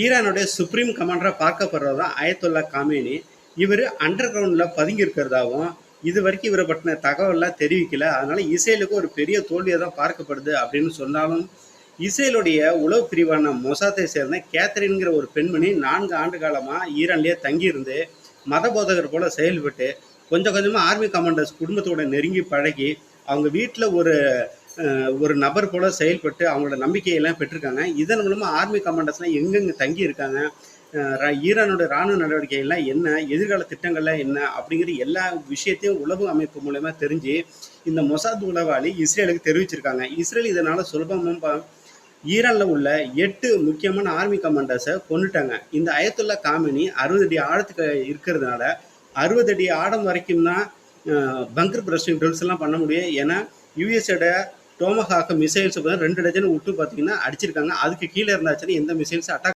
ஈரானுடைய சுப்ரீம் கமாண்டராக பார்க்கப்படுறது தான் Ayatollah Khamenei. இவர் அண்டர் கிரவுண்டில் பதுங்கி இருக்கிறதாகவும் இது வரைக்கும் இவரை பற்றின தகவல்லாம் தெரிவிக்கல. அதனால இஸ்ரேலுக்கு ஒரு பெரிய தோல்வியாக தான் பார்க்கப்படுது அப்படின்னு சொன்னாலும் இஸ்ரேலுடைய உளவு பிரிவான மொசாத்தை சேர்ந்த கேத்தரின்கிற ஒரு பெண்மணி நான்கு ஆண்டு காலமாக ஈரான்லேயே தங்கியிருந்து மத போதகர் போல் செயல்பட்டு கொஞ்சம் கொஞ்சமாக ஆர்மி கமாண்டர்ஸ் குடும்பத்தோட நெருங்கி பழகி அவங்க வீட்டில் ஒரு ஒரு நபர் போல செயல்பட்டு அவங்களோட நம்பிக்கையெல்லாம் பெற்றிருக்காங்க. இதன் மூலமாக ஆர்மி கமாண்டர்ஸ்லாம் எங்கெங்கே தங்கி இருக்காங்க? ஈரானோட ராணுவ நடவடிக்கைகள்லாம் என்ன? எதிர்கால திட்டங்கள்லாம் என்ன? அப்படிங்கிற எல்லா விஷயத்தையும் உளவு அமைப்பு மூலயமா தெரிஞ்சு இந்த மொசாத் உளவாளி இஸ்ரேலுக்கு தெரிவிச்சிருக்காங்க. இஸ்ரேல் இதனால் சுலபமாக ஈரானில் உள்ள எட்டு முக்கியமான ஆர்மி கமாண்டர்ஸை கொண்டுட்டாங்க இந்த அயத்துல்லா காமினி அறுபது அடி ஆழத்துக்கு இருக்கிறதுனால அறுபது அடி ஆழம் வரைக்கும் தான் பங்கர் பிரஸ்டிங் ட்ரில்ஸ் எல்லாம் பண்ண முடியும். ஏன்னா யூஎஸோட டோமஹாக்கு மிசைல்ஸ் ரெண்டு டஜன் விட்டு பார்த்தீங்கன்னா அடிச்சிருக்காங்க. அதுக்கு கீழே இருந்தாச்சுன்னா எந்த மிசைல்ஸ் அட்டாக்